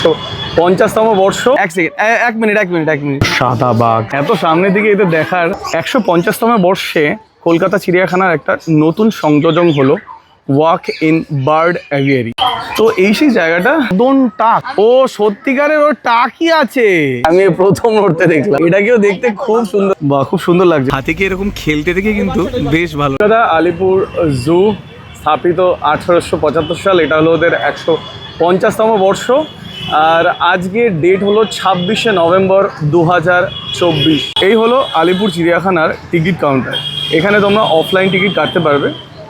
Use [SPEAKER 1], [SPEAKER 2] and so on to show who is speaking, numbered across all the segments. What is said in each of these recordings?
[SPEAKER 1] একশো পঞ্চাশতম বর্ষ। এক সেকেন্ড এক মিনিট এক মিনিট এক মিনিট সাদা বাঘ। এত সামনের দিকে এদের দেখার একশো পঞ্চাশতম বর্ষে কলকাতা চিড়িয়াখানার একটা নতুন সংযোজন হলো ওয়াক ইন বার্ড অ্যাভিয়ারি তো এই সেই জায়গাটা দোন টাক। ও সত্যিকারের ওর টাকই আছে। আমি প্রথম নড়তে দেখলাম। এটাকেও দেখতে খুব সুন্দর। বা খুব সুন্দর লাগছে। হাতিকে এরকম খেলতে দেখে কিন্তু বেশ ভালো। দাদা আলিপুর জু স্থাপিত আঠারোশো পঁচাত্তর সাল এটা হলো ওদের একশো পঞ্চাশতম বর্ষ। আর আজকে ডেট হলো ছাব্বিশে নভেম্বর দু হাজার চব্বিশ। এই হলো আলিপুর চিড়িয়াখানার টিকিট কাউন্টার এখানে তোমরা অফলাইন টিকিট কাটতে পারবে।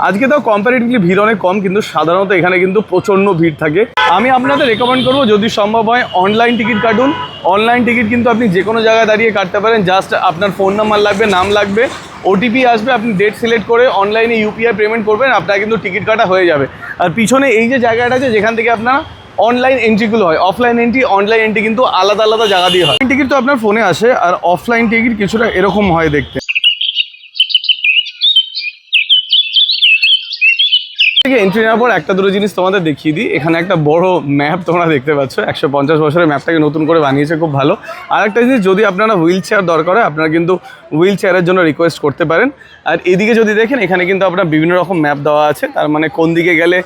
[SPEAKER 1] আজকে তো কম্পারেটিভলি ভিড় অনেক কম, কিন্তু সাধারণত এখানে কিন্তু প্রচণ্ড ভিড় থাকে। আমি আপনাদের রেকমেন্ড করব, যদি সম্ভব হয় অনলাইন টিকিট কাটুন। অনলাইন টিকিট কিন্তু আপনি যে কোনো জায়গায় দাঁড়িয়ে কাটতে পারেন। জাস্ট আপনার ফোন নাম্বার লাগবে, নাম লাগবে ওটিপি আসবে, আপনি ডেট সিলেক্ট করে অনলাইনে ইউপিআই পেমেন্ট করবেন, আপনার কিন্তু টিকিট কাটা হয়ে যাবে। আর পিছনে এই যে জায়গাটা আছে, যেখান থেকে আপনারা অনলাইন এন্ট্রিগুলো হয়। অফলাইন এন্ট্রি অনলাইন এন্ট্রি কিন্তু আলাদা আলাদা জায়গা দিয়ে হয়। টিকিট তো আপনার ফোনে আসে আর অফলাইন টিকিট কিছুটা এরকম হয় দেখতে। এন্ট্রি নেওয়ার পর একটা দুটো জিনিস তোমাদের দেখিয়ে দিই। এখানে একটা বড় ম্যাপ তোমরা দেখতে পাচ্ছ। একশো পঞ্চাশ বছরের ম্যাপটাকে নতুন করে বানিয়েছে, খুব ভালো। আর একটা জিনিস, যদি আপনারা হুইল চেয়ার দরকার হয়, আপনারা কিন্তু হুইল চেয়ারের জন্য রিকোয়েস্ট করতে পারেন। আর এদিকে যদি দেখেন, এখানে কিন্তু আপনার বিভিন্ন রকম ম্যাপ দেওয়া আছে। তার মানে কোন দিকে গেলে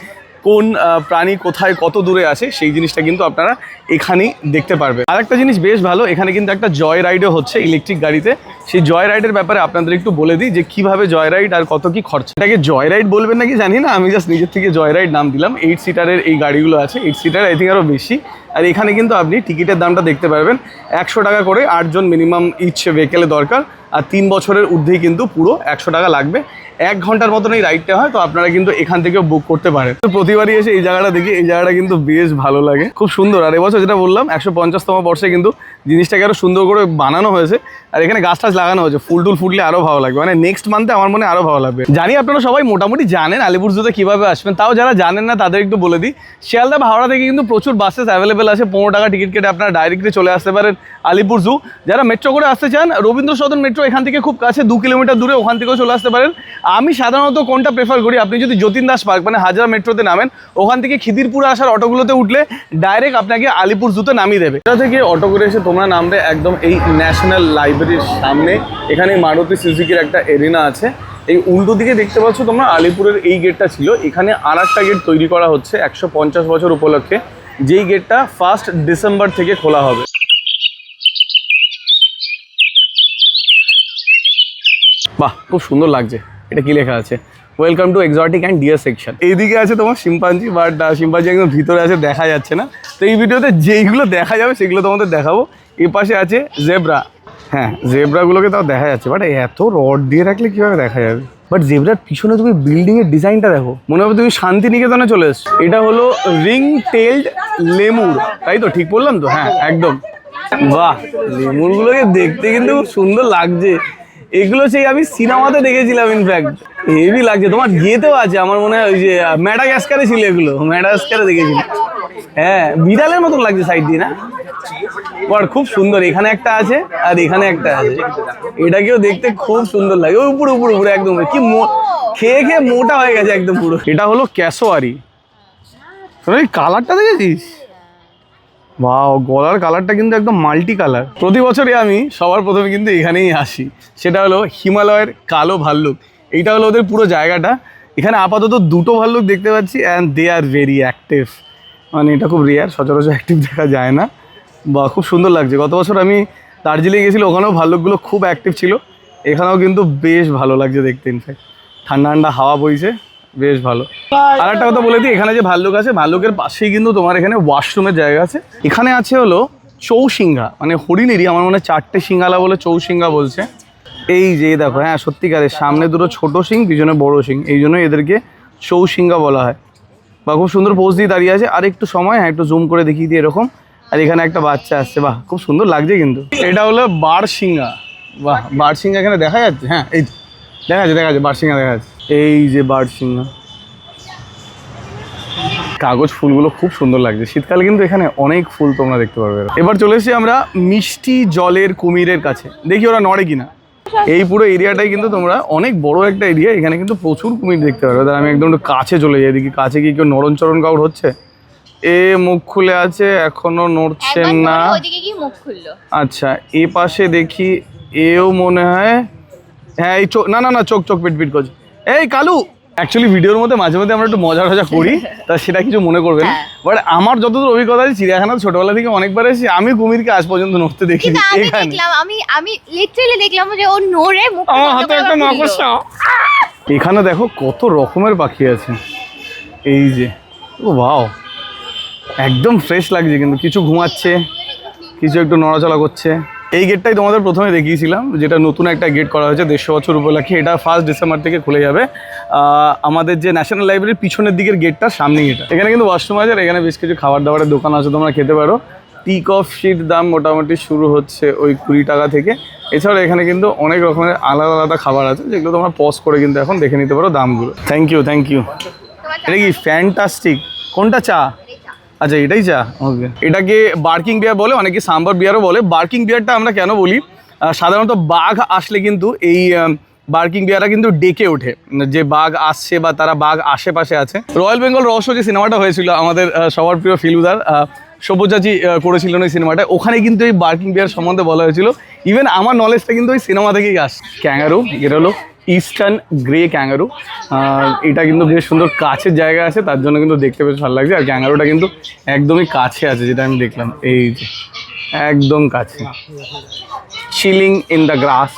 [SPEAKER 1] কোন প্রাণী কোথায় কত দূরে আছে, সেই জিনিসটা কিন্তু আপনারা এখানেই দেখতে পারবেন। আর একটা জিনিস বেশ ভালো, এখানে কিন্তু একটা জয় রাইডও হচ্ছে ইলেকট্রিক গাড়িতে। সেই জয় রাইডের ব্যাপারে আপনাদের একটু বলে দিই যে কীভাবে জয় রাইড আর কত কি খরচা। এটাকে জয় রাইড বলবেন নাকি জানি না, আমি জাস্ট নিজের থেকে জয় রাইড নাম দিলাম। এইট সিটারের এই গাড়িগুলো আছে এইট সিটার আই থিঙ্ক আরও বেশি। আর এখানে কিন্তু আপনি টিকিটের দামটা দেখতে পারবেন। একশো টাকা করে আটজন মিনিমাম ইচ ভেহিকেলে দরকার। আর তিন বছরের ঊর্ধ্বেই কিন্তু পুরো একশো টাকা লাগবে। এক ঘণ্টার মতন এই রাইডটা হয়, তো আপনারা কিন্তু এখান থেকে বুক করতে পারেন। তো প্রতিবারই এসে এই জায়গাটা দেখি, এই জায়গাটা কিন্তু বেশ ভালো লাগে। খুব সুন্দর। আর এবছর যেটা বললাম, একশো পঞ্চাশতম বর্ষে কিন্তু জিনিসটাকে আরও সুন্দর করে বানানো হয়েছে। আর এখানে গাছ টাছ লাগানো হয়েছে, ফুল টুল ফুটলে আরও ভালো লাগবে। মানে নেক্সট মান্থে আমার মনে আরও ভালো লাগবে। জানি আপনারা সবাই মোটামুটি জানেন আলিপুর জুতে কীভাবে আসবেন, তাও যারা জানেন না তাদের একটু বলে দিই। শিয়ালদা হাওড়া থেকে কিন্তু প্রচুর বাসেস অ্যাভেলেবেল আছে, পনেরো টাকা টিকিট কেটে আপনারা ডাইরেক্টলি চলে আসতে পারেন আলিপুর জু যারা মেট্রো করে আসতে চান রবীন্দ্র সদন মেট্রো এখান থেকে খুব কাছে, দু কিলোমিটার দূরে ওখান থেকেও চলে আসতে পারেন। আমি সাধারণত কোনটা প্রেফার করি, আপনি যদি যতীন দাস পার্ক মানে হাজরা মেট্রোতে নামেন, ওখান থেকে খিদিরপুর আসার অটোগুলোতে উঠলে ডাইরেক্ট আপনাকে আলিপুর জুতে নামিয়ে দেবে। এটা থেকে অটো করে এসে তোমরা নামবে একদম এই ন্যাশনাল লাইব্রেরির সামনে। এখানে মারুতি সুজুকির একটা এরিনা আছে। এই উল্টো দিকে দেখতে পাচ্ছ তোমরা, আলিপুরের এই গেটটা ছিল। এখানে আর একটা গেট তৈরি করা হচ্ছে একশো পঞ্চাশ বছর উপলক্ষে। যেই গেটটা ফার্স্ট ডিসেম্বর থেকে খোলা হবে। বাহ, খুব সুন্দর লাগছে। এটা কি লেখা আছে? Welcome to exotic and deer section এইদিকে আছে তোমার শিম্পাঞ্জি বাট শিম্পাঞ্জি একদম ভিতরে আছে, দেখা যাচ্ছে না। তো এই ভিডিওতে যেইগুলো দেখা যাবে, সেগুলো তোমাদের দেখাবো। এ পাশে আছে জেব্রা হ্যাঁ জেব্রাগুলোকে তাও দেখা যাচ্ছে বাট এত রড দিয়ে রাখলে কীভাবে দেখা যাবে? বাট জেব্রার পিছনে তুমি বিল্ডিংয়ের এর ডিজাইনটা দেখো। মনে হবে তুমি শান্তিনিকেতনে চলে এসছো। এটা হলো রিং টেলড লেমুর তাই তো? ঠিক বললাম তো? হ্যাঁ একদম। বাহ লেমুরগুলোকে দেখতে কিন্তু খুব সুন্দর লাগছে। এগুলো সেই আমি সিনেমাতে দেখেছিলাম ইনফ্যাক্ট হেভি লাগছে। তোমার ইয়েতেও আছে, আমার মনে হয় ওই যে ম্যাডাগাস্কারে ছিল এগুলো। ম্যাডাগাস্কারে দেখেছিলাম। হ্যাঁ বিড়ালের মতন লাগছে সাইড দিয়ে, না? বাট খুব সুন্দর। এখানে একটা আছে, আর এখানে একটা আছে। এটাকেও দেখতে খুব সুন্দর লাগে। ওই উপরে উপরে উপরে, একদম। কি খেয়ে খেয়ে মোটা হয়ে গেছে একদম পুরো। এটা হলো ক্যাসোয়ারি। কালারটা দেখেছিস? বাও গলার কালারটা কিন্তু একদম মাল্টি কালার প্রতি বছরই আমি সবার প্রথমে কিন্তু এখানেই আসি। সেটা হলো হিমালয়ের কালো ভাল্লুক। এইটা হলো ওদের পুরো জায়গাটা। এখানে আপাতত দুটো ভাল্লুক দেখতে পাচ্ছি and they are very active মানে এটা খুব রেয়ার সচরাচর অ্যাক্টিভ দেখা যায় না। বা খুব সুন্দর লাগছে। গত বছর আমি দার্জিলিং গেছিল, ওখানেও ভাল্লুকগুলো খুব অ্যাক্টিভ ছিল। এখানেও কিন্তু বেশ ভালো লাগছে দেখতে ইনফ্যাক্ট ঠান্ডা ঠান্ডা হাওয়া বইছে। বেশ ভালো। আর একটা কথা বলে দিই এখানে যে ভাল্লুক আছে ভাল্লুকের পাশেই কিন্তু তোমার এখানে ওয়াশরুমের জায়গা আছে। এখানে আছে হলো চৌসিংহা মানে হরিণেরই আমার মনে হয় চারটে সিঙ্গালা বলে চৌসিংহা বলছে। এই যে দেখো হ্যাঁ সত্যিকারের সামনে দুটো ছোট সিং পিছনে বড় সিং এই জন্য এদেরকে চৌসিংহা বলা হয়। বা খুব সুন্দর পোজ দিয়ে দাঁড়িয়ে আছে। আর একটু সময় হ্যাঁ একটু জুম করে দেখিয়ে দিই এরকম। আর এখানে একটা বাচ্চা আসছে বাহ খুব সুন্দর লাগছে কিন্তু। এটা হলো বারসিংহা বাহ বারসিংহা এখানে দেখা যাচ্ছে হ্যাঁ এই দেখা যাচ্ছে দেখা যাচ্ছে বারসিংহা দেখা যাচ্ছে। এই যে বারসিংহা কাগজ ফুলগুলো খুব সুন্দর লাগছে। শীতকালে কিন্তু এখানে অনেক ফুল তোমরা দেখতে পারবে। এবার চলে এসেছি আমরা মিষ্টি জলের কুমিরের কাছে। দেখি ওরা নড়ে কিনা। এই পুরো এরিয়াটাই কিন্তু তোমরা অনেক বড় একটা এরিয়া। এখানে কিন্তু প্রচুর কুমির দেখতে পারবে। তাহলে আমি একদম একটু কাছে চলে যাই দেখি কাছে কি কেউ নরম চরণ কাউর হচ্ছে? এ মুখ খুলে আছে এখনও নড়ছেন না। আচ্ছা এ পাশে দেখি এও মনে হয় হ্যাঁ এই চোখ না না না চোখ চোখ পিট পিট করছে। এই কালু অ্যাকচুয়ালি ভিডিওর মধ্যে মাঝে মাঝে আমরা একটু মজা টজা করি তা সেটা কিছু মনে করবেন।
[SPEAKER 2] হ্যাঁ।
[SPEAKER 1] বাট আমার যতদূর অভিজ্ঞতা আছে চিড়িয়াখানা ছোটবেলা থেকে অনেকবার এসেছি আমি কুমিরকে আজ পর্যন্ত নড়তে দেখিনি
[SPEAKER 2] আমি
[SPEAKER 1] এখানে।
[SPEAKER 2] দেখলাম আমি আমি লিটারালি দেখলাম যে ও নড়ে মুখ
[SPEAKER 1] আমার হাতে একটা মাকড়সা। এখানে দেখো কত রকমের পাখি আছে। এই যে ও বাও একদম ফ্রেশ লাগছে কিন্তু কিছু ঘুমাচ্ছে কিছু একটু নড়াচড়া করছে। এই গেটটাই তোমাদের প্রথমে দেখিয়েছিলাম, যেটা নতুন একটা গেট করা হয়েছে দেড়শো বছর উপলক্ষে। এটা ফার্স্ট ডিসেম্বর থেকে খুলে যাবে। আমাদের যে ন্যাশনাল লাইব্রেরির পিছনের দিকের গেটটা সামনেই এটা। এখানে কিন্তু ওয়াশরুম আছে এখানে বেশ কিছু খাবার দাবারের দোকান আছে, তোমরা খেতে পারো। টি কফির দাম মোটামুটি শুরু হচ্ছে ওই কুড়ি টাকা থেকে। এছাড়া এখানে কিন্তু অনেক রকমের আলাদা আলাদা খাবার আছে, যেগুলো তোমরা পজ করে কিন্তু এখন দেখে নিতে পারো দামগুলো। থ্যাংক ইউ থ্যাংক ইউ এটা কি ফ্যান্টাস্টিক কোনটা চা? আচ্ছা এটাই চা? ওকে এটাকে বার্কিং বিয়ার বলে অনেকে সাম্বার বিয়ারও বলে। বার্কিং বিয়ারটা আমরা কেন বলি? সাধারণত বাঘ আসলে কিন্তু এই বার্কিং বিয়াররা কিন্তু ডেকে ওঠে। যে বাঘ আসছে বা তারা বাঘ আশেপাশে আছে। রয়্যাল বেঙ্গল রহস্য যে সিনেমাটা হয়েছিল আমাদের সবার প্রিয় ফিলুদার সব্যচাচি করেছিলেন ওই সিনেমাটা ওখানে কিন্তু এই বার্কিং বিয়ার সম্বন্ধে বলা হয়েছিল। ইভেন আমার নলেজটা কিন্তু ওই সিনেমা থেকেই আস ক্যাঙ্গারু এটা হলো ইস্টার্ন গ্রে ক্যাঙ্গারু এটা কিন্তু বেশ সুন্দর কাছের জায়গা আছে তার জন্য কিন্তু দেখতে বেশ ভালো লাগছে। আর ক্যাঙ্গারুটা কিন্তু একদমই কাছে আছে যেটা আমি দেখলাম। এই যে একদম কাছে। চিলিং ইন দ্য গ্রাস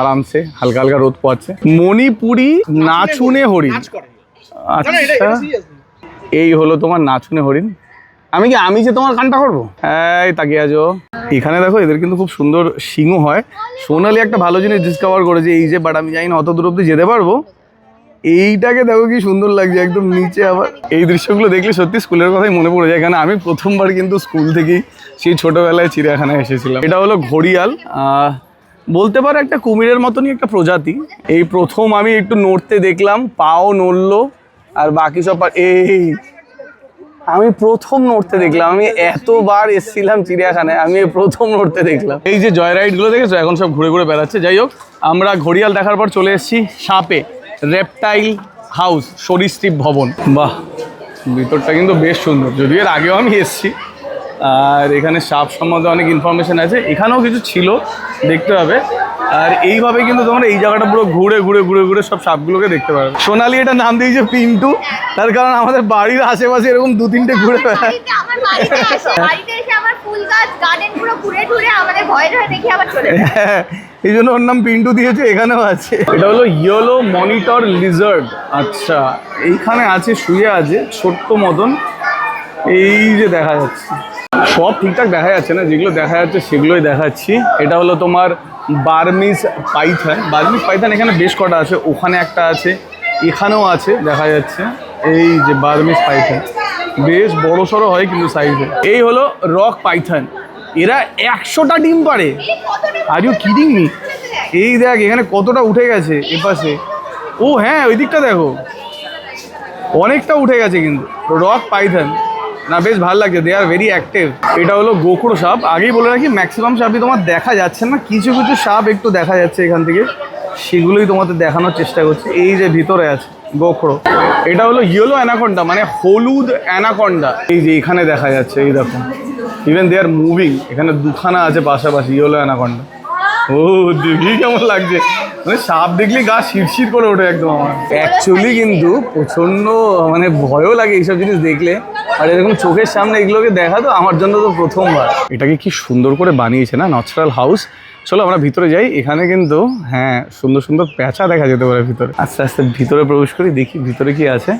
[SPEAKER 1] আরামসে হালকা হালকা রোদ পোয়াচ্ছে মণিপুরি নাচুনে হরিণ। আচ্ছা। এই হলো তোমার নাচুনে হরিণ। আমি কি আমি যে তোমার কানটা করব? এই তাকিয়ে আছো। এখানে দেখো, এদের কিন্তু খুব সুন্দর সিংহ হয়। সোনালি একটা ভালো জিনিস ডিসকভার করেছে এই যে বাট আমি জানি না অত দূর অব্দি যেতে পারব। এইটাকে দেখো কি সুন্দর লাগছে, একদম নিচে আবার এই দৃশ্যগুলো দেখলে সত্যি স্কুলের কথাই মনে পড়ে যায়, কারণ আমি প্রথমবার কিন্তু স্কুল থেকেই সেই ছোটোবেলায় চিড়িয়াখানায় এসেছিলাম। এটা হলো ঘড়িয়াল। বলতে পারো একটা কুমিরের মতনই একটা প্রজাতি। এই প্রথম আমি একটু নড়তে দেখলাম, পাও নড়লো, আর বাকি সব এই আমি প্রথম নড়তে দেখলাম, আমি এতবার এসেছিলাম চিড়িয়াখানায়, আমি প্রথম নড়তে দেখলাম। এই যে জয় রাইডগুলো দেখেছ, এখন সব ঘুরে ঘুরে বেড়াচ্ছে। যাই হোক, আমরা ঘড়িয়াল দেখার পর চলে এসেছি সাপে রেপটাইল হাউস সরীসৃপ ভবন। বাহ, ভিতরটা কিন্তু বেশ সুন্দর। যদিও এর আগেও আমি এসেছি। আর এখানে সাপ সম্বন্ধে অনেক ইনফরমেশন আছে। এখানেও কিছু ছিল, দেখতে হবে। আর এইভাবে কিন্তু তোমরা এই জায়গাটা পুরো ঘুরে ঘুরে ঘুরে ঘুরে সব সাপগুলোকে দেখতে পারবে। সোনালি এটা নাম দিয়েছে পিন্টু। তার কারণ আমাদের বাড়ির আশেপাশে এরকম দু তিনটে ঘুরে বেড়ায় হ্যাঁ, এই জন্য ওর নাম পিন্টু দিয়েছে এখানেও আছে। এটা হলো ইয়েলো মনিটর লিজার্ড আচ্ছা এইখানে আছে শুয়ে আছে ছোট্ট মতন। এই যে দেখা যাচ্ছে। সব ঠিকঠাক দেখা যাচ্ছে না, যেগুলো দেখা যাচ্ছে সেগুলোই দেখাচ্ছি। এটা হলো তোমার বার্মিস পাইথান। বার্মিস পাইথান এখানে বেশ কটা আছে, ওখানে একটা আছে, এখানেও আছে, দেখা যাচ্ছে। এই যে বার্মিস পাইথান, বেশ বড় সড়ো হয় কিন্তু সাইজে এই হলো রক পাইথান। এরা একশোটা ডিম পারে আর ইউ কিডিং মি এই দেখ, এখানে কতটা উঠে গেছে এপাশে ও হ্যাঁ ওই দিকটা দেখো। অনেকটা উঠে গেছে কিন্তু। Rock python. না, বেশ ভালো লাগছে। দে আর ভেরি অ্যাক্টিভ এটা হলো গোখরো সাপ। আগেই বলে রাখি ম্যাক্সিমাম সাপই তোমার দেখা যাচ্ছে না। কিছু কিছু সাপ একটু দেখা যাচ্ছে এখান থেকে। সেগুলোই তোমাদের দেখানোর চেষ্টা করছি। এই যে ভিতরে আছে গোখরো এটা হলো ইয়েলো অ্যানাকন্ডা মানে হলুদ অ্যানাকন্ডা এই যে এখানে দেখা যাচ্ছে, এই দেখো। ইভেন দে আর মুভিং এখানে দুখানা আছে পাশাপাশি ইয়েলো অ্যানাকন্ডা ও দেখি কেমন লাগছে। মানে সাপ দেখলে গা শিরশির করে ওঠে একদম আমার। অ্যাকচুয়ালি কিন্তু প্রচণ্ড মানে ভয়ও লাগে এইসব জিনিস দেখলে। আর এরকম চোখের সামনে এগুলোকে দেখা তো আমার জন্য তো প্রথমবার। এটাকে কি সুন্দর করে বানিয়েছে না ন্যাচারাল হাউস চলো আমরা ভিতরে যাই এখানে কিন্তু হ্যাঁ সুন্দর সুন্দর প্যাঁচা দেখা যেতে পারে ভিতরে। আস্তে আস্তে ভিতরে প্রবেশ করি দেখি ভিতরে কি আছে।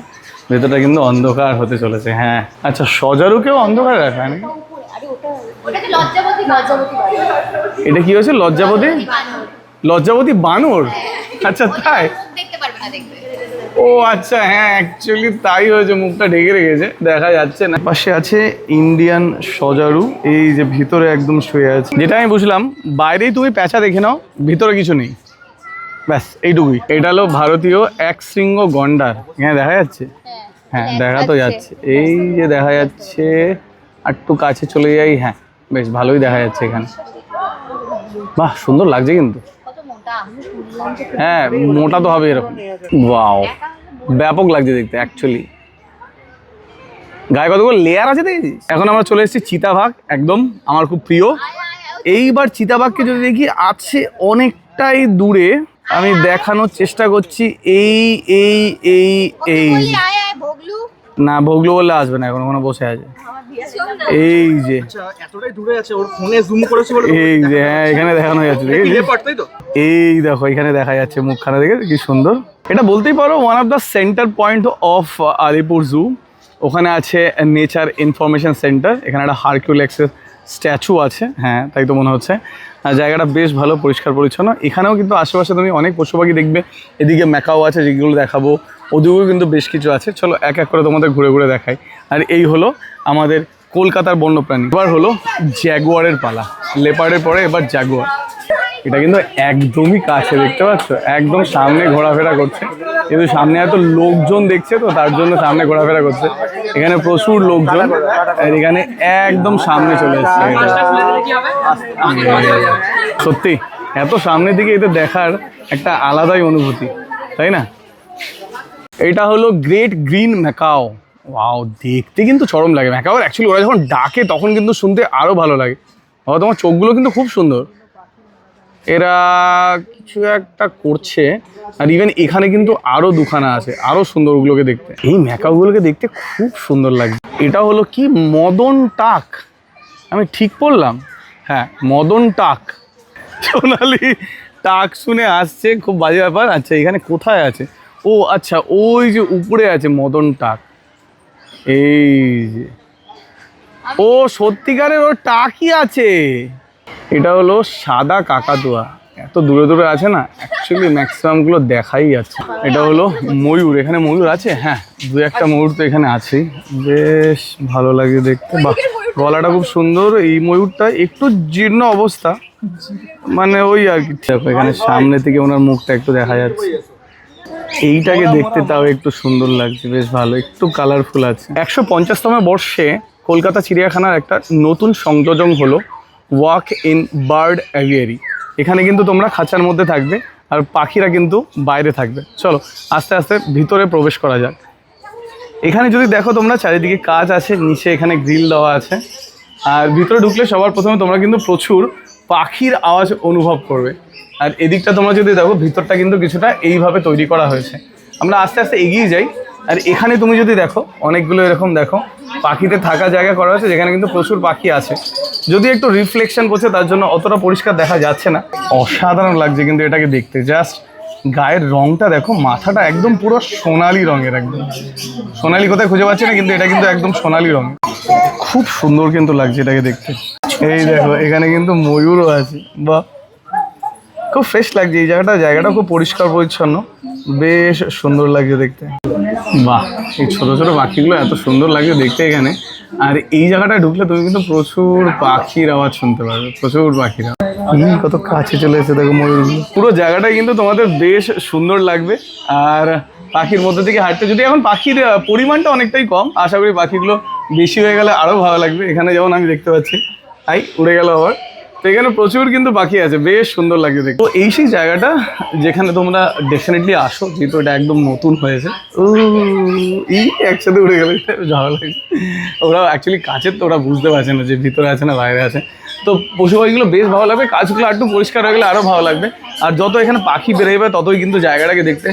[SPEAKER 1] ভেতরটা কিন্তু অন্ধকার হতে চলেছে হ্যাঁ। আচ্ছা সজারুকেও অন্ধকার রাখা নাকি? এটা কি হয়েছে? লজ্জাবতী? লজ্জাবতী বানর? আচ্ছা তাই? ও আচ্ছা হ্যাঁ অ্যাকচুয়ালি তাই হয়েছে মুখটা ঢেকে রেখেছে দেখা যাচ্ছে না। পাশে আছে ইন্ডিয়ান সজারু এই যে ভিতরে একদম শুয়ে আছে। যেটা আমি বুঝলাম বাইরেই তুমি প্যাঁচা দেখে নাও ভিতরে কিছু নেই। ব্যাস এইটুকুই। এটা হলো ভারতীয় এক শৃঙ্গ গন্ডার। হ্যাঁ দেখা যাচ্ছে? হ্যাঁ দেখা তো যাচ্ছে। এই যে দেখা যাচ্ছে আর একটু কাছে চলে যাই হ্যাঁ। বেশ ভালোই দেখা যাচ্ছে এখানে। বাহ, সুন্দর লাগছে কিন্তু। হ্যাঁ মোটা তো হবে এরকম। ওয়াও ব্যাপক লাগছে দেখতে অ্যাকচুয়ালি গায়ে কতগুলো লেয়ার আছে দেখেছিস? এখন আমরা চলে এসেছি চিতাভাগ, একদম আমার খুব প্রিয়। এইবার চিতাবাঘকে যদি দেখি আছে অনেকটাই দূরে। আমি দেখানোর চেষ্টা করছি এই এই এই এই। না ভোগলো বললে আসবে না এখন ওখানে বসে আছে। এই যে।
[SPEAKER 3] আচ্ছা এতটাই দূরে আছে ওর ফোনে জুম করেছে বলে
[SPEAKER 1] এই যে হ্যাঁ এখানে দেখানো যাচ্ছে এই দেখো এখানে দেখা যাচ্ছে মুখখানা দেখে কি সুন্দর। এটা বলতেই পারো one of the centre point of Alipur zoo ওখানে আছে নেচার ইনফরমেশন সেন্টার এখানে একটা হারকিউলেক্সের স্ট্যাচু আছে। হ্যাঁ তাই তো মনে হচ্ছে। জায়গাটা বেশ ভালো পরিষ্কার পরিচ্ছন্ন। এখানেও কিন্তু আশেপাশে তুমি অনেক পশু পাখি দেখবে। এদিকে ম্যাকাও আছে যেগুলো দেখাবো। ওদিকেও কিন্তু বেশ কিছু আছে। চলো এক এক করে তোমাদের ঘুরে ঘুরে দেখাই। আর এই হলো আমাদের কলকাতার বন্যপ্রাণী। এবার হলো জ্যাগুয়ারের পালা। লেপারের পরে এবার জ্যাগুয়ার এটা কিন্তু একদমই কাছে, দেখতে পাচ্ছ? একদম সামনে ঘোরাফেরা করছে। কিন্তু সামনে এত লোকজন দেখছে তো, তার জন্য সামনে ঘোরাফেরা করছে। এখানে প্রচুর লোকজন। আর এখানে একদম সামনে চলে এসছে সত্যি, এত সামনের দিকে এটা দেখার একটা আলাদাই অনুভূতি, তাই না? এটা হলো গ্রেট গ্রিন ম্যাকাও ওয়াও দেখতে কিন্তু চরম লাগে। ম্যাকাওর অ্যাকচুয়ালি ওরা যখন ডাকে তখন কিন্তু শুনতে আরও ভালো লাগে। বাবা, তোমার চোখগুলো কিন্তু খুব সুন্দর। এরা কিছু একটা করছে, আর ইভেন এখানে কিন্তু আরও দুখানা আছে আরও সুন্দর ওগুলোকে দেখতে। এই ম্যাকাওগুলোকে দেখতে খুব সুন্দর লাগে এটা হলো কি? মদন টাক। আমি ঠিক বললাম? হ্যাঁ মদন টাক। সোনালি টাক শুনে আসছে, খুব বাজে ব্যাপার। আচ্ছা এখানে কোথায় আছে? ও আচ্ছা ওই যে উপরে আছে মদন টাক। এই যে। ও সত্যিকারের ওর টাকই আছে। এটা হলো সাদা কাকাতুয়া। এত দূরে দূরে আছে না অ্যাকচুয়ালি ম্যাক্সিমামগুলো দেখাই যাচ্ছে। এটা হলো ময়ূর এখানে ময়ূর আছে? হ্যাঁ দু একটা ময়ূর তো এখানে আছেই। বেশ ভালো লাগে দেখতে। বাহ গলাটা খুব সুন্দর। এই ময়ূরটা একটু জীর্ণ অবস্থা। মানে ওই আর কি। এখানে সামনে থেকে ওনার মুখটা একটু দেখা যাচ্ছে। এইটাকে দেখতে তাও একটু সুন্দর লাগছে বেশ ভালো একটু কালারফুল আছে। একশো পঞ্চাশতম বর্ষে কলকাতা চিড়িয়াখানার একটা নতুন সংযোজন হলো ওয়াক ইন বার্ড অ্যাভিয়ারি এখানে কিন্তু তোমরা খাঁচার মধ্যে থাকবে আর পাখিরা কিন্তু বাইরে থাকবে। চলো আস্তে আস্তে ভিতরে প্রবেশ করা যাক। এখানে যদি দেখো তোমরা চারিদিকে কাজ আছে নিচে এখানে গ্রিল দেওয়া আছে। আর ভিতরে ঢুকলে সবার প্রথমে তোমরা কিন্তু প্রচুর পাখির আওয়াজ অনুভব করবে। আর এদিকটা তোমরা যদি দেখো, ভিতরটা কিন্তু কিছুটা এইভাবে তৈরি করা হয়েছে। আমরা আস্তে আস্তে এগিয়ে যাই। আর এখানে তুমি যদি দেখো, অনেকগুলো এরকম দেখো, পাখিতে থাকা জায়গা করা হয়েছে, যেখানে কিন্তু প্রচুর পাখি আছে। যদি একটু রিফ্লেকশন করছে তার জন্য অতটা পরিষ্কার দেখা যাচ্ছে না। অসাধারণ লাগছে কিন্তু এটাকে দেখতে। জাস্ট গায়ের রংটা দেখো, মাথাটা একদম পুরো সোনালি রঙের একদম। সোনালি কোথায় খুঁজে পাচ্ছি না, কিন্তু এটা কিন্তু একদম সোনালি রঙের। খুব সুন্দর কিন্তু লাগছে এটাকে দেখতে। এই দেখো, এখানে কিন্তু ময়ূরও আছে। বাহ! খুব ফ্রেশ লাগছে এই জায়গাটা জায়গাটা খুব পরিষ্কার পরিচ্ছন্ন। বেশ সুন্দর লাগছে দেখতে। বাহ এই ছোট ছোট পাখিগুলো এত সুন্দর লাগছে দেখতে এখানে। আর এই জায়গাটায় ঢুকলে তুমি কিন্তু প্রচুর পাখির আওয়াজ শুনতে পারবে প্রচুর পাখির হুম, কত কাছে চলে এসেছে দেখো ময়ূরগুলো পুরো জায়গাটাই কিন্তু তোমাদের বেশ সুন্দর লাগবে। আর পাখির মধ্যে থেকে হাঁটতে যদি এখন পাখির পরিমাণটা অনেকটাই কম আশা করি পাখিগুলো বেশি হয়ে গেলে আরও ভালো লাগবে। এখানে যেমন আমি দেখতে পাচ্ছি তাই উড়ে গেল আবার। এখানে প্রচুর কিন্তু পাখি আছে, বেশ সুন্দর লাগছে দেখতে। তো এই সেই জায়গাটা যেখানে তোমরা ডেফিনেটলি আসো, যেহেতু এটা একদম নতুন হয়েছে। এই একসাথে উড়ে গেলে ভালো লাগে ওরা অ্যাকচুয়ালি কাছের, তো ওরা বুঝতে পারছে না যে ভিতরে আছে না বাইরে আছে। তো পশু পাখিগুলো বেশ ভালো লাগবে কাজগুলো একটু পরিষ্কার হয়ে গেলে আরও ভালো লাগবে। আর যত এখানে পাখি বেরোবে ততই কিন্তু জায়গাটাকে দেখতে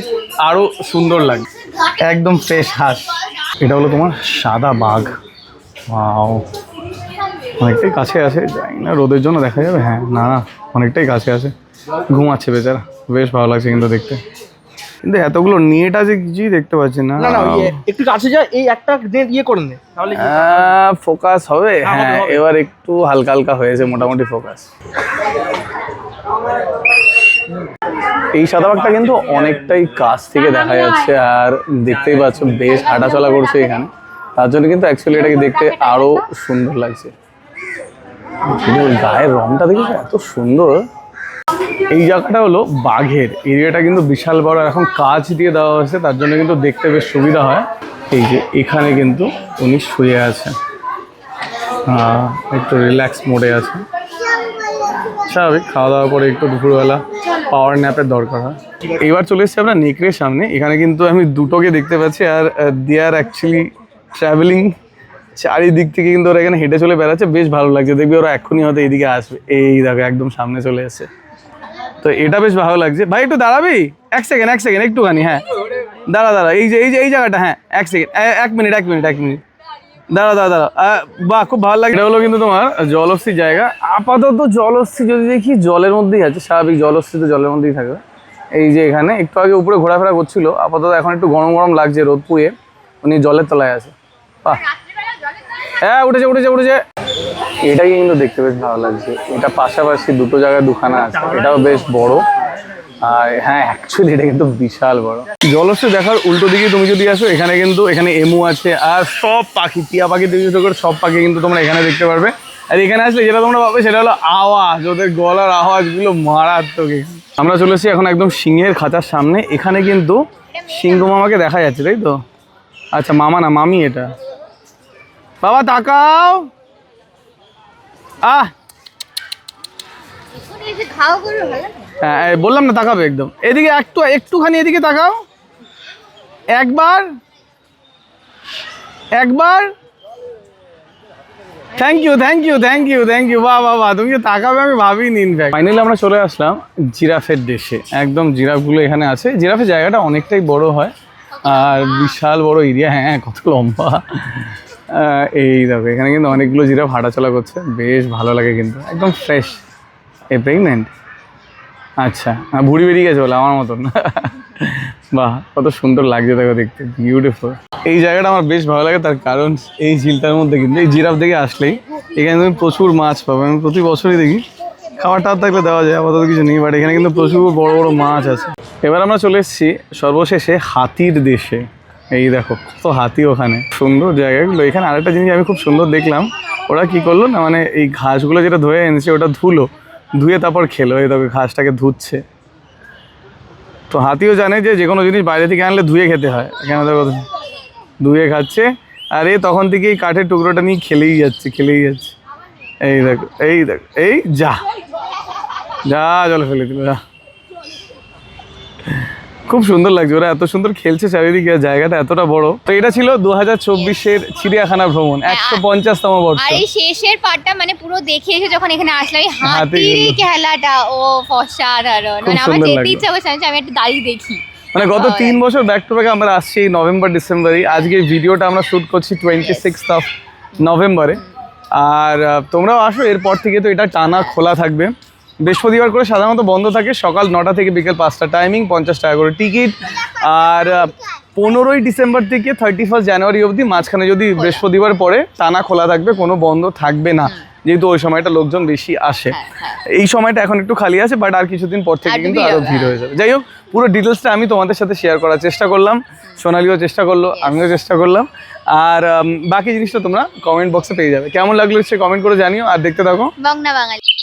[SPEAKER 1] আরও সুন্দর লাগবে। একদম ফ্রেশ হাঁস। এটা হলো তোমার সাদা বাঘ। অনেকটাই কাছে আছে জানি না রোদের জন্য দেখা যাবে। হ্যাঁ না না অনেকটাই কাছে আছে। ঘুমাচ্ছে বেচারা। বেশ ভালো লাগছে কিন্তু দেখতে। কিন্তু এতগুলো নেট আছে কিছুই দেখতে পাচ্ছি না।
[SPEAKER 3] একটু কাছে যা এই একটা net ইয়ে করে নে তাহলে
[SPEAKER 1] ফোকাস হবে?
[SPEAKER 3] হ্যাঁ,
[SPEAKER 1] হ্যাঁ। এবার একটু হালকা হালকা হয়েছে মোটামুটি ফোকাস এই সাদাবাগটা কিন্তু অনেকটাই কাছ থেকে দেখা যাচ্ছে আর দেখতেই পাচ্ছ বেশ হাঁটাচলা করছে এখানে। তার জন্য কিন্তু অ্যাকচুয়ালি এটাকে দেখতে আরও সুন্দর লাগছে। গায়ের রংটা দেখেছ? এত সুন্দর। এই জায়গাটা হলো বাঘের। এরিয়াটা কিন্তু বিশাল বড় এখন কাজ দিয়ে দেওয়া হয়েছে, তার জন্য কিন্তু দেখতে বেশ সুবিধা হয়। এই যে এখানে কিন্তু উনি শুয়ে আছেন। একটু রিল্যাক্স মোডে আছে স্বাভাবিক খাওয়া দাওয়ার পরে একটু দুপুরবেলা পাওয়ার ন্যাপের দরকার হয়। এবার চলে এসেছি আমরা নেকড়ের সামনে। এখানে কিন্তু আমি দুটোকে দেখতে পাচ্ছি, আর দে আর অ্যাকচুয়ালি ট্রাভেলিং চারিদিক থেকে কিন্তু ওরা এখানে হেঁটে চলে বেড়াচ্ছে, বেশ ভালো লাগছে। দেখবি ওরা এক্ষুনি হয়তো এইদিকে আসবে। এই দেখো, একদম সামনে চলে এসেছে। তো এটা বেশ ভালো লাগছে। ভাই, একটু দাঁড়াবি? এক সেকেন্ড এক সেকেন্ড একটুখানি হ্যাঁ। দাঁড়া দাঁড়া, এই যে এই যে, এই জায়গাটা হ্যাঁ এক সেকেন্ড এক মিনিট এক মিনিট এক মিনিট দাঁড়া দাঁড়া দাঁড়া বাহ, খুব ভালো লাগে হলো কিন্তু তোমার জলস্থি জায়গা। আপাতত জলস্থি যদি দেখি, জলের মধ্যেই আছে, স্বাভাবিক জলস্থি তো জলের মধ্যেই থাকবে এই যে এখানে, একটু আগে উপরে ঘোরাফেরা করছিল, আপাতত এখন একটু গরম গরম লাগছে রোদ পুয়ে উনি জলের তলায় আছে। বাহ। হ্যাঁ উঠেছে উঠেছে উঠেছে। এটাই কিন্তু দেখতে বেশ ভালো লাগছে। এটা পাশাপাশি দুটো জায়গায় দুখানা আছে। এটাও বেশ বড়। আর হ্যাঁ অ্যাকচুয়ালি এটা কিন্তু বিশাল বড়। জলস্থি দেখার উল্টো দিকে তুমি যদি আসো, এখানে কিন্তু এখানে এমু আছে আর সব পাখি, টিয়া পাখি থেকে করে সব পাখি কিন্তু তোমরা এখানে দেখতে পারবে। আর এখানে আসলে যেটা তোমরা পাবে সেটা হলো আওয়াজ। ওদের গলার আওয়াজগুলো মারাত্মক আমরা চলে এসেছি এখন একদম সিংহের খাঁচার সামনে। এখানে কিন্তু সিংহ মামাকে দেখা যাচ্ছে, তাই তো? আচ্ছা মামা না, মামি এটা। বাবা তাকাও। আহ? হ্যাঁ বললাম না তাকাবে একদম। এদিকে একটু একটুখানি এদিকে তাকাও। একবার। একবার। Thank you thank you thank you thank you বাহ বাহ তুমি যে তাকাবে আমি ভাবিনি ইনফ্যাক্ট ফাইনালি আমরা চলে আসলাম জিরাফের দেশে। একদম জিরাফগুলো এখানে আছে। জিরাফের জায়গাটা অনেকটাই বড় হয়। আর বিশাল বড় এরিয়া। হ্যাঁ কত লম্বা। এই দেখো, এখানে কিন্তু অনেকগুলো জিরাফ হাঁটাচলা করছে। বেশ ভালো লাগে কিন্তু, একদম ফ্রেশ এ প্রেগনেন্ট আচ্ছা ভুড়ি বেরিয়ে গেছে বলে, আমার মতন। বাহ, কত সুন্দর লাগছে দেখো দেখতে বিউটিফুল এই জায়গাটা আমার বেশ ভালো লাগে, তার কারণ এই ঝিলটার মধ্যে কিন্তু, এই জিরাফ দেখে আসলেই, এখানে তুমি প্রচুর মাছ পাবে। আমি প্রতি বছরই দেখি খাবার টাবার থাকলে দেওয়া যায়, আপাতত কিছু নেই বাট এখানে কিন্তু প্রচুর বড় বড় মাছ আছে। এবার আমরা চলে এসেছি সর্বশেষে হাতির দেশে। এই দেখো, কত হাতি ওখানে। সুন্দর জায়গাগুলো। এখানে আরেকটা জিনিস আমি খুব সুন্দর দেখলাম। ওরা কি করল না মানে এই ঘাসগুলো যেটা ধুয়ে এনেছে, ওটা ধুলো। ধুয়ে তারপর খেলো। এই দেখো, ঘাসটাকে ধুচ্ছে। তো হাতিও জানে যে যে কোনো জিনিস বাইরে থেকে আনলে ধুয়ে খেতে হয়। এখানে দেখো, ধুয়ে খাচ্ছে। আর এ তখন থেকেই কাঠের টুকরোটা নিয়ে খেলেই যাচ্ছে খেলেই যাচ্ছে। এই দেখো এই দেখো, এই যা। যা জলে ফেলে দিল, যা। খুব সুন্দর লাগছে। ওরা এত সুন্দর খেলছে চারিদিকে জায়গাটা এতটা বড়। তো এটা ছিল দু হাজার চব্বিশের চিড়িয়াখানা ভ্রমণ একশো পঞ্চাশতম বর্ষ।
[SPEAKER 2] আর এই শেষের পার্টটা মানে পুরো দেখে এসে যখন এখানে আসলাম এই হাতির খেলাটা ও অসাধারণ। মানে আমার যেতে ইচ্ছা করছে আমি একটু দাঁড়িয়ে দেখি।
[SPEAKER 1] মানে গত তিন বছর ব্যাক টু ব্যাক আমরা আসছি এই নভেম্বর ডিসেম্বরই আজকে ভিডিওটা আমরা শ্যুট করছি টোয়েন্টি সিক্স অফ নভেম্বরে আর তোমরাও আসো এরপর থেকে তো এটা টানা খোলা থাকবে। বৃহস্পতিবার করে সাধারণত বন্ধ থাকে সকাল নটা থেকে বিকেল পাঁচটা টাইমিং পঞ্চাশ টাকা করে টিকিট আর পনেরোই ডিসেম্বর থেকে থার্টি ফার্স্ট জানুয়ারি অবধি মাঝখানে যদি বৃহস্পতিবার পরে টানা খোলা থাকবে কোনো বন্ধ থাকবে না। যেহেতু ওই সময়টা লোকজন বেশি আসে। এই সময়টা এখন একটু খালি আছে বাট আর কিছুদিন পর থেকে কিন্তু
[SPEAKER 2] আরও
[SPEAKER 1] ভিড় হয়ে। যাবে। যাই হোক পুরো ডিটেলসটা আমি তোমাদের সাথে শেয়ার করার চেষ্টা করলাম সোনালিও চেষ্টা করল আমিও চেষ্টা করলাম। আর বাকি জিনিসটা তোমরা কমেন্ট বক্সে পেয়ে যাবে। কেমন লাগল সে কমেন্ট করে জানিও আর দেখতে থাকো।
[SPEAKER 2] বংনা বাঙালি।